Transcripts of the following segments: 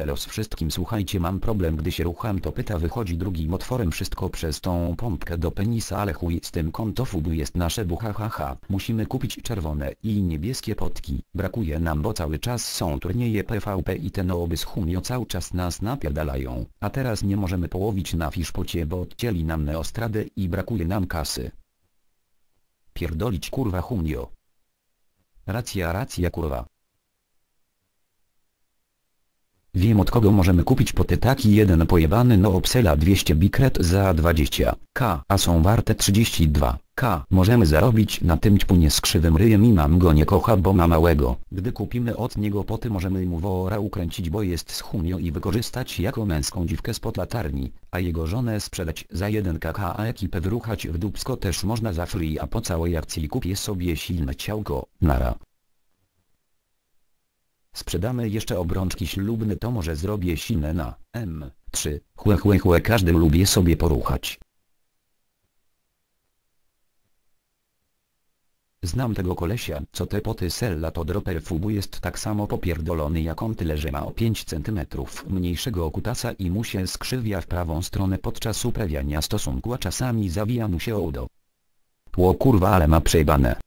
Elos wszystkim słuchajcie mam problem gdy się rucham to pyta wychodzi drugim otworem wszystko przez tą pompkę do penisa ale chuj z tym kontofubu jest nasze bucha. Musimy kupić czerwone i niebieskie potki. Brakuje nam bo cały czas są turnieje PvP i te nooby z humio cały czas nas napierdalają. A teraz nie możemy połowić na fiszpocie bo odcięli nam neostradę i brakuje nam kasy. Pierdolić kurwa humio. Racja racja kurwa. Wiem od kogo możemy kupić poty taki jeden pojebany no obsela 200 bikret za 20k, a są warte 32k. Możemy zarobić na tym ćpunie z krzywym ryjem i mam go nie kocha bo ma małego. Gdy kupimy od niego poty możemy mu wora ukręcić bo jest z humio i wykorzystać jako męską dziwkę spod latarni, a jego żonę sprzedać za 1kk a ekipę wyruchać w dupsko też można za free a po całej akcji kupię sobie silne ciałko. Nara. Sprzedamy jeszcze obrączki ślubne to może zrobię silne na M3. Chłe chłe chłe każdy lubię sobie poruchać. Znam tego kolesia, co te poty sella to dropper fubu jest tak samo popierdolony jak on tyle że ma o 5 cm mniejszego kutasa i mu się skrzywia w prawą stronę podczas uprawiania stosunku a czasami zawija mu się udo. Ło kurwa ale ma przejebane.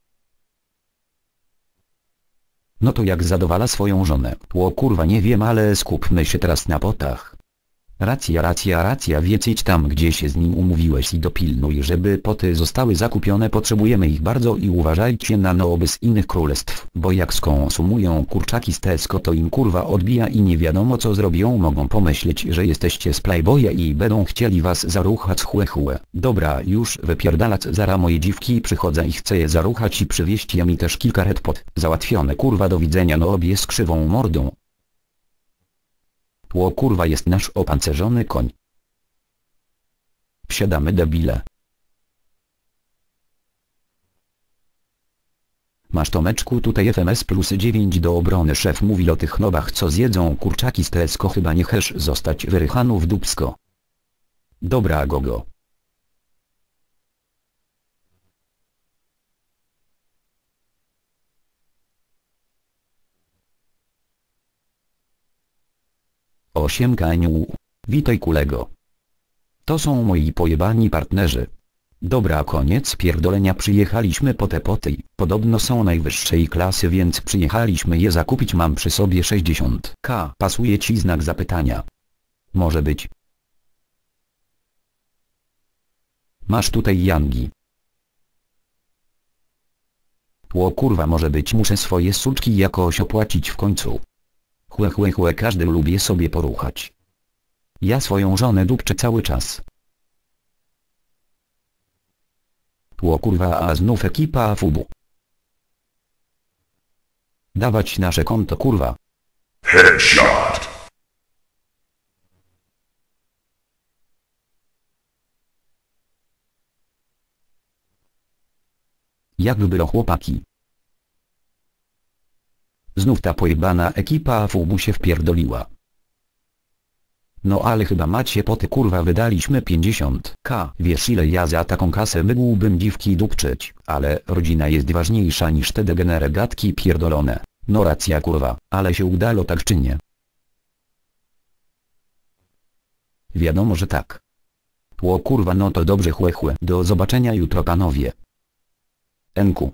No to jak zadowala swoją żonę? Ło kurwa nie wiem ale skupmy się teraz na potach. Racja racja racja więc idź tam gdzie się z nim umówiłeś i dopilnuj żeby poty zostały zakupione potrzebujemy ich bardzo i uważajcie na nooby z innych królestw bo jak skonsumują kurczaki z Tesco to im kurwa odbija i nie wiadomo co zrobią mogą pomyśleć że jesteście z Playboya i będą chcieli was zaruchać chłe chłe. Dobra już wypierdalać zara moje dziwki przychodzę i chcę je zaruchać i przywieźć mi też kilka redpot. Załatwione kurwa do widzenia no obie z krzywą mordą. Ło kurwa jest nasz opancerzony koń. Wsiadamy debile. Masz Tomeczku tutaj FMS plus 9 do obrony szef mówi o tych nobach co zjedzą kurczaki z Tesco chyba nie chcesz zostać wyrychanu w dupsko. Dobra gogo. Osiemka anioł. Witaj kulego. To są moi pojebani partnerzy. Dobra koniec pierdolenia przyjechaliśmy po te poty. Podobno są najwyższej klasy więc przyjechaliśmy je zakupić mam przy sobie 60k. Pasuje ci znak zapytania. Może być. Masz tutaj Yangi. Ło kurwa może być muszę swoje suczki jakoś opłacić w końcu. Chłe chłe chłe każdy lubię sobie poruchać. Ja swoją żonę dupczę cały czas. Ło kurwa a znów ekipa fubu. Dawać nasze konto kurwa. Headshot. Jak było chłopaki? Znów ta pojebana ekipa fubu się wpierdoliła. No ale chyba macie poty kurwa wydaliśmy 50k. Wiesz ile ja za taką kasę mógłbym dziwki dupczyć, ale rodzina jest ważniejsza niż te degenere gadki pierdolone. No racja kurwa, ale się udało tak czy nie? Wiadomo, że tak. Ło kurwa no to dobrze chłe. Do zobaczenia jutro panowie. Enku.